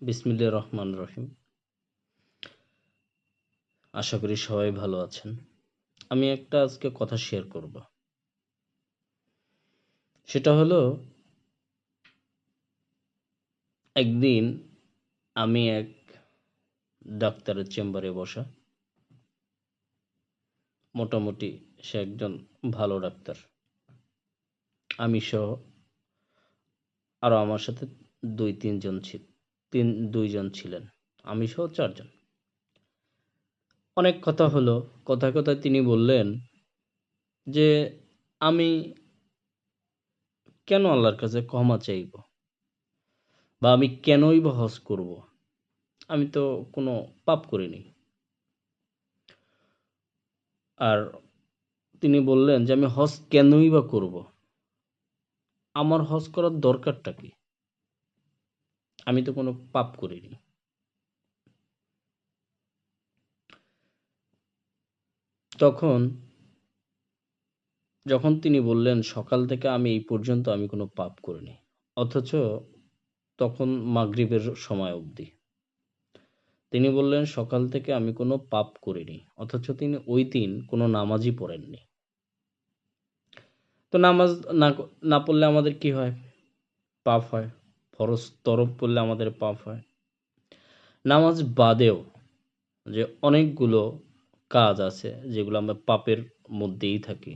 বিসমিল্লাহির রহমান রহিম। আশা করি সবাই ভালো আছেন। আমি একটা আজকে কথা শেয়ার করব। সেটা হলো, একদিন আমি এক ডাক্তারের চেম্বারে বসা। মোটামুটি সে একজন ভালো ডাক্তার। আমি সহ আরও আমার সাথে দুই তিনজন ছিল তিন দুইজন ছিলেন। আমি সহ চারজন অনেক কথা হলো। কথা কথায় তিনি বললেন যে, আমি কেন আল্লাহর কাছে ক্ষমা চাইব? বা আমি কেনই বা হজ করব? আমি তো কোনো পাপ করিনি। আর তিনি বললেন যে, আমি হজ কেনই বা করব? আমার হজ করার দরকারটা কি? আমি তো কোনো পাপ করিনি। তখন যখন তিনি বললেন, সকাল থেকে আমি এই পর্যন্ত আমি কোনো পাপ করিনি, অথচ তখন মাগরিবের সময় অবধি। তিনি বললেন, সকাল থেকে আমি কোনো পাপ করিনি, অথচ তিনি ওই দিন কোনো নামাজই পড়েননি। তো নামাজ না না পড়লে আমাদের কি হয়? পাপ হয়। ফরজ তরফ পড়লে আমাদের পাপ হয়। নামাজ বাদেও যে অনেকগুলো কাজ আছে যেগুলো আমরা পাপের মধ্যেই থাকি।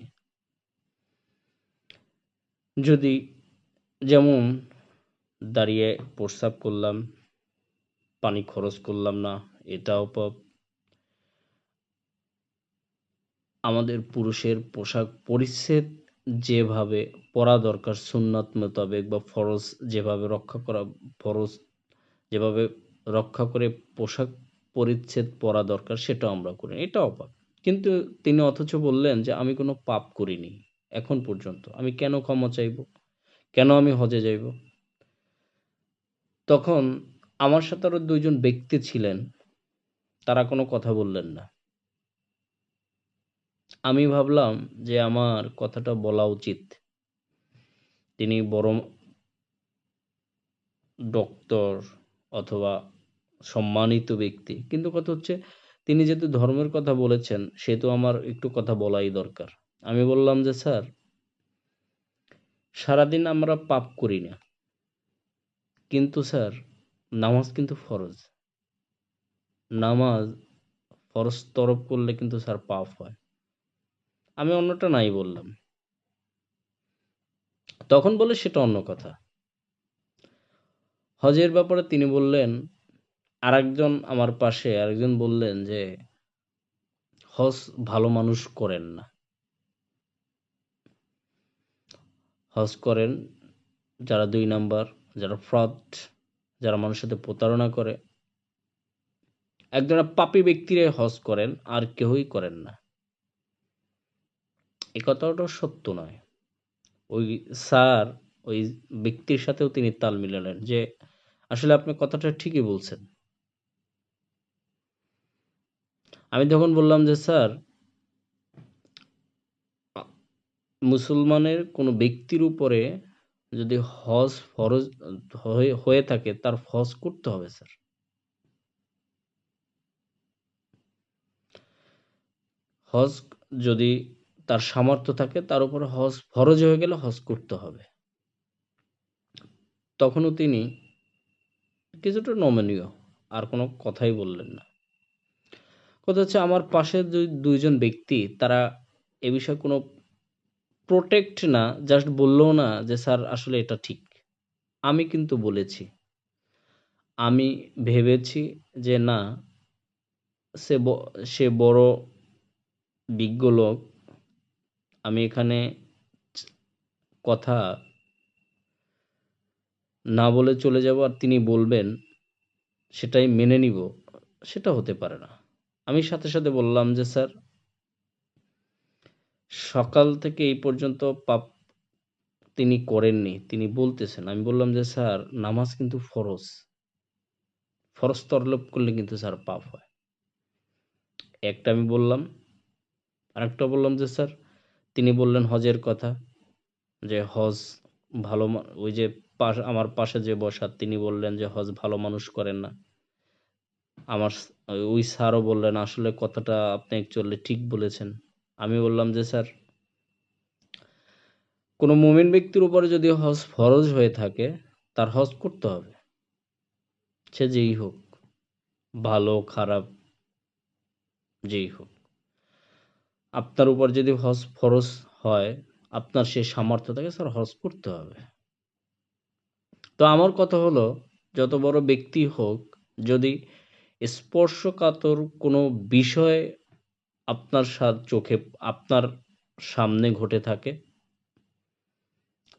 যদি যেমন দাঁড়িয়ে প্রস্রাব করলাম, পানি খরচ করলাম না, এটাও পাপ। আমাদের পুরুষের পোশাক পরিচ্ছেদ যেভাবে পরা দরকার, সুন্নত মোতাবেক বা ফরজ যেভাবে রক্ষা করা, ফরজ যেভাবে রক্ষা করে পোশাক পরিচ্ছেদ পরা দরকার, সেটাও আমরা করি। এটা পাপ কিন্তু তিনি অথচ বললেন যে, আমি কোনো পাপ করিনি এখন পর্যন্ত। আমি কেন ক্ষমা চাইব? কেন আমি হজে যাইব? তখন আমার সাথে আরও দুইজন ব্যক্তি ছিলেন। তারা কোনো কথা বললেন না। আমি ভাবলাম যে আমার কথাটা বলা উচিত। তিনি বড় ডক্টর অথবা সম্মানিত ব্যক্তি। কিন্তু কথা হচ্ছে, তিনি যেহেতু ধর্মের কথা বলেছেন, সেহেতু আমার একটু কথা বলাই দরকার। আমি বললাম যে, স্যার, সারাদিন আমরা পাপ করি না। কিন্তু স্যার, নামাজ কিন্তু ফরজ। নামাজ ফরজ তরফ করলে কিন্তু স্যার পাপ হয়। আমি অন্যটা নাই বললাম। তখন বলে সেটা অন্য কথা। হজের ব্যাপারে তিনি বললেন, আরেকজন আমার পাশে, আরেকজন বললেন যে, হজ ভালো মানুষ করেন না। হজ করেন যারা দুই নাম্বার, যারা ফ্রড, যারা মানুষের সাথে প্রতারণা করে। একজনের পাপি ব্যক্তিরাই হজ করেন, আর কেউই করেন না। এ কথাটা সত্য নয়। ওই স্যার, ওই ব্যক্তির সাথেও তিনি তাল মিলালেন যে, আসলে আপনি কথাটা ঠিকই বলছেন। আমি তখন বললাম যে, স্যার, মুসলমানের কোনো ব্যক্তির উপরে যদি হজ ফরজ হয়ে থাকে, তার ফজ করতে হবে, স্যার। হজ যদি তার সামর্থ্য থাকে, তার উপরে হজ ফরজ হয়ে গেলে হজ করতে হবে। তখনও তিনি কিছুটা নমনীয়, আর কোনো কথাই বললেন না। কথা হচ্ছে, আমার পাশে দুইজন ব্যক্তি, তারা এ বিষয়ে কোনো প্রোটেক্ট না জাস্ট বলল না যে, স্যার, আসলে এটা ঠিক। আমি কিন্তু বলেছি। আমি ভেবেছি যে, না, সে সে বড় বিজ্ঞ লোক আমি এখানে কথা না বলে চলে যাব আর তিনি বলবেন, সেটাই মেনে নিব, সেটা হতে পারে না। আমি সাথে সাথে বললাম যে, স্যার, সকাল থেকে এই পর্যন্ত পাপ তিনি করেননি, তিনি বলতেছেন। আমি বললাম যে, স্যার, নামাজ কিন্তু ফরজ। ফরজ তরলোপ করলে কিন্তু, স্যার, পাপ হয়। একটা আমি বললাম, আরেকটা বললাম যে, স্যার তিনি বললেন হজের কথা, যে হজ ভালো ওই যে পাশ, আমার পাশে যে বসা, তিনি বললেন যে হজ ভালো মানুষ করেন না। আমার ওই স্যারও বললেন, আসলে কথাটা আপনি অ্যাকচুয়ালি ঠিক বলেছেন। আমি বললাম যে, স্যার, কোনো মুমিন ব্যক্তির উপরে যদি হজ ফরজ হয়ে থাকে, তার হজ করতে হবে। সে যেই হোক, ভালো, খারাপ, যেই হোক। আপনার উপর যদি হজ ফরজ হয়, আপনার সে সামর্থ্য থাকে স্যার হজ করতে হবে। তো আমার কথা হলো, যত বড় ব্যক্তি হোক, যদি স্পর্শকাতর কোনো বিষয় আপনার চোখে, আপনার সামনে ঘটে থাকে,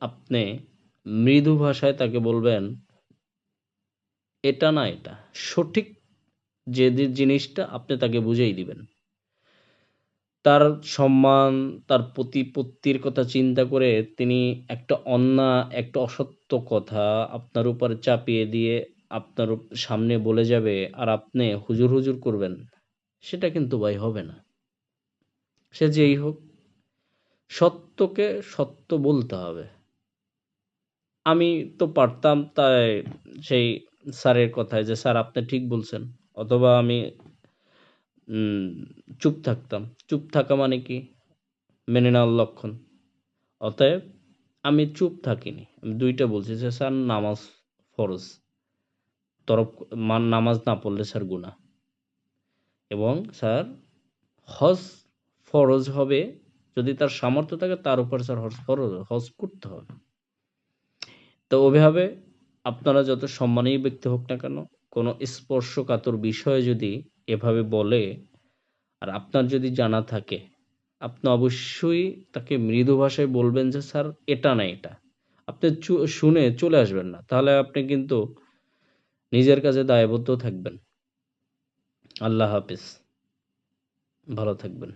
আপনি মৃদু ভাষায় তাকে বলবেন, এটা না এটা। সঠিক যে জিনিসটা আপনি তাকে বুঝিয়ে দিবেন। তার সম্মান, তার প্রতিপত্তির কথা চিন্তা করে তিনি একটা অন্যা, একটা অসত্য কথা আপনার উপরে চাপিয়ে দিয়ে আপনার সামনে বলে যাবে, আর আপনি হুজুর হুজুর করবেন। সেটা কিন্তু ভাই হবে না। সে যেই হোক, সত্যকে সত্য বলতে হবে। আমি তো পারতাম তাই সেই স্যারের কথায় যে, স্যার, আপনি ঠিক বলছেন। অথবা আমি চুপ থাকতাম। চুপ থাকা মানে কি? মেনে নেওয়ার লক্ষণ। অতএব আমি চুপ থাকিনি। আমি দুইটা বলছি যে, স্যার, নামাজ ফরজ। তরফ মান নামাজ না পড়লে স্যার গুণা এবং স্যার, হজ ফরজ হবে যদি তার সামর্থ্য থাকে, তার উপর স্যার হজ ফরজ, হজ করতে হবে। তো ওইভাবে আপনারা যত সম্মানী ব্যক্তি হোক না কেন, কোনো স্পর্শকাতর বিষয়ে যদি এভাবে বলে, আর আপনার যদি জানা থাকে, আপনি অবশ্যই তাকে মৃদু ভাষায় বলবেন যে, স্যার, এটা না এটা। আপনি শুনে চলে আসবেন না। তাহলে আপনি কিন্তু নিজের কাছে দায়বদ্ধ থাকবেন। আল্লাহ হাফিজ। ভালো থাকবেন।